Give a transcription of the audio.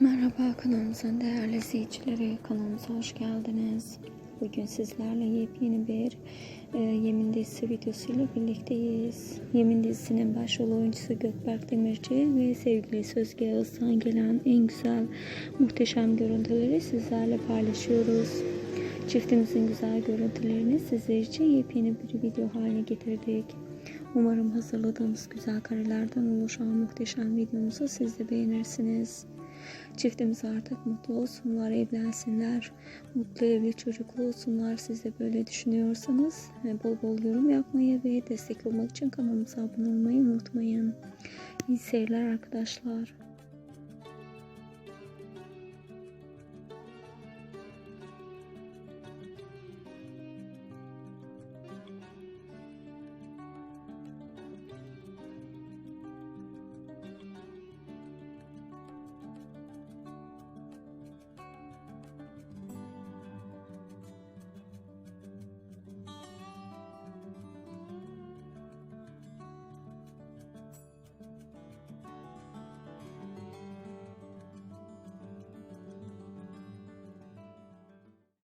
Merhaba kanalımızın değerli izleyicileri, kanalımıza hoş geldiniz. Bugün sizlerle yepyeni bir e, Yemin dizisi videosuyla birlikteyiz. Yemin dizisinin başrol oyuncusu Gökberk Demirci ve sevgili Sözge Ağız'dan gelen en güzel, muhteşem görüntüleri sizlerle paylaşıyoruz. Çiftimizin güzel görüntülerini sizler için yepyeni bir video haline getirdik. Umarım hazırladığımız güzel karelerden oluşan muhteşem videomuzu siz de beğenirsiniz. Çiftimiz artık mutlu olsunlar, evlensinler, mutlu evli çocuklu olsunlar. Siz de böyle düşünüyorsanız bol bol yorum yapmayı ve destek olmak için kanalımıza abone olmayı unutmayın. İyi seyirler arkadaşlar.